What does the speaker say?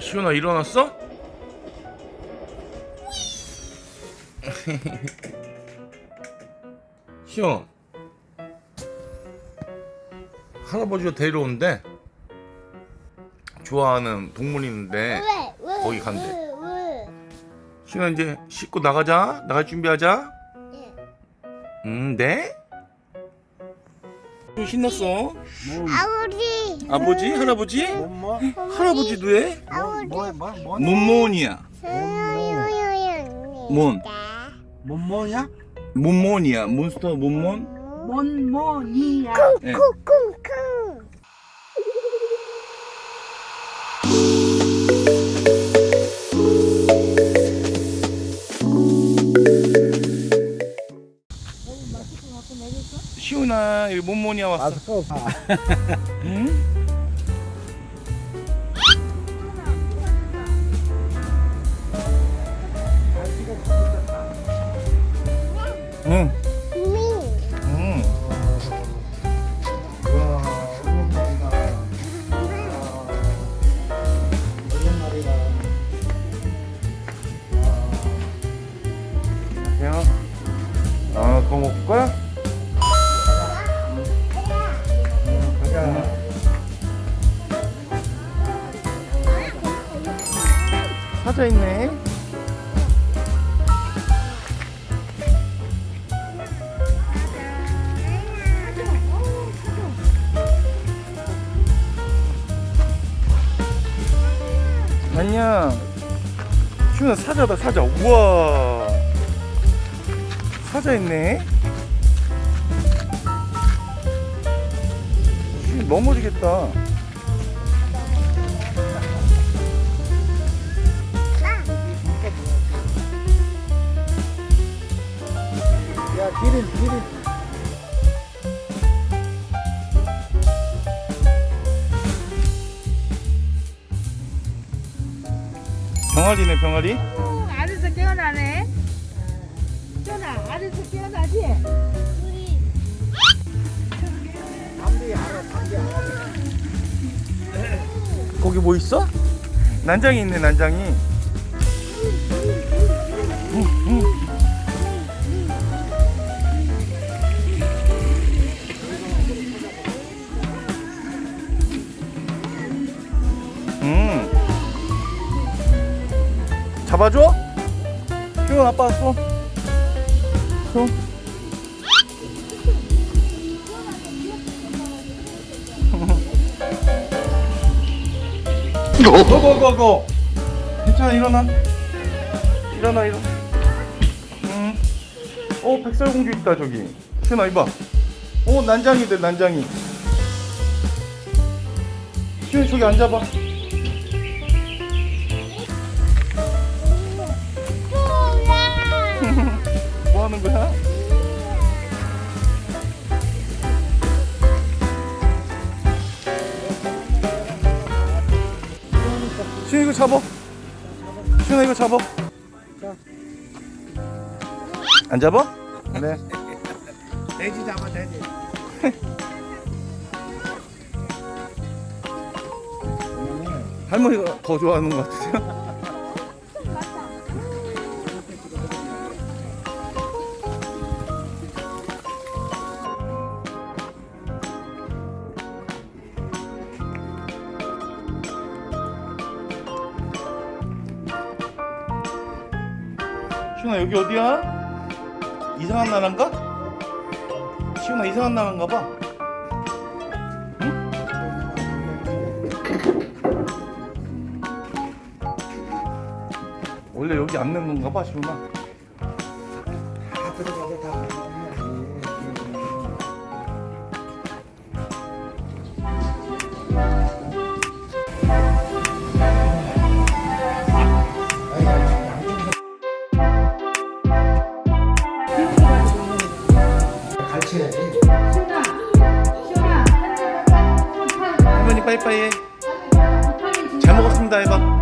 시훈아 일어났어? 시훈 할아버지가 데려온대 좋아하는 동물 있는데 왜? 거기 간대. 왜? 왜? 시훈아 이제 씻고 나가자 나갈 준비하자 예. 음 네? 신났어 아버지. 아버지 할아버지 뭐? 할아버지도 해 아버지. 뭐? 뭐? 뭐? 몬몬이야 요요요요. 몬. 뭐 뭐냐? 몬몬이야 몬스터 몬몬 몬모니야. 네. 쿵쿵쿵. 몬몬이야 왔어 마스크 아, 응? 야, 아, 그거 먹을 거야? 사자 있네. 안녕. 시훈아 사자다 사자. 우와. 사자 있네. 넘어지겠다. 병아리네 병아리. 오, 아래서 깨어나네. 전아, 아래서 깨어나지? 담비 알아, 담비 알아. 거기 뭐 있어? 난장이 있네 난장이 응, 응. 음. 잡아줘? 시원 아빠 손. 손. 고고고고 괜찮아 일어나 일어나 일어나 응. 어 백설공주 있다 저기 시은아 이봐 어 난장이들 난장이 시은 저기 앉아봐 시은 이거 잡아 시은아 이거 잡아 안 잡아? 네 돼지 잡아, 돼지. 할머니가 더 좋아하는 것 같으세요? 시훈아 여기 어디야? 이상한 나라인가? 시훈아 이상한 나라인가 봐 원래 여기 앉는 건가 봐 시훈아 빠이빠이 해. 잘 먹었습니다 해봐